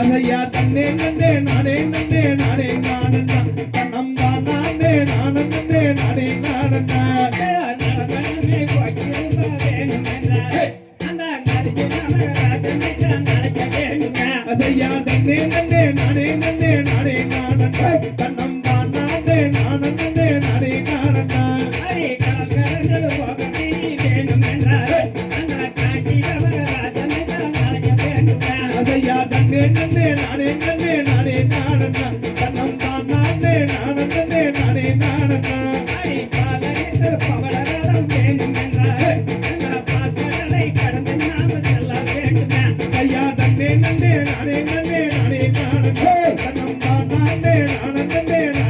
அதையா தன்னே நந்தே நானே நந்தே நானே நானண்டா கண்ணம்பா நானே நானந்தே நானே நானண்டா அசையா தன்னே நந்தே நானே நந்தே நானே நானண்டா கண்ணம்பா நானே நானந்த நானே நானே நானே நானே நானண்ணா. தன்னம் தான் நானே நானண்ணே நானே நானண்ணா. பவளரம் வேண்டும் பாத்தனை கடந்து நாம செல்ல வேண்டும். ஐயா தன்னே நன்னே நானே நன்னே நானே நானண்ணே. தன்னம் தான் நானே நானண்ணே நானே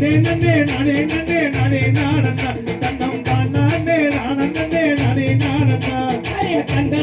நானே நன்னே நானே நன்னே நானே நானந்தா தன்னம் தான் நானே நானந்தே நானே நானந்தா அரிய தந்த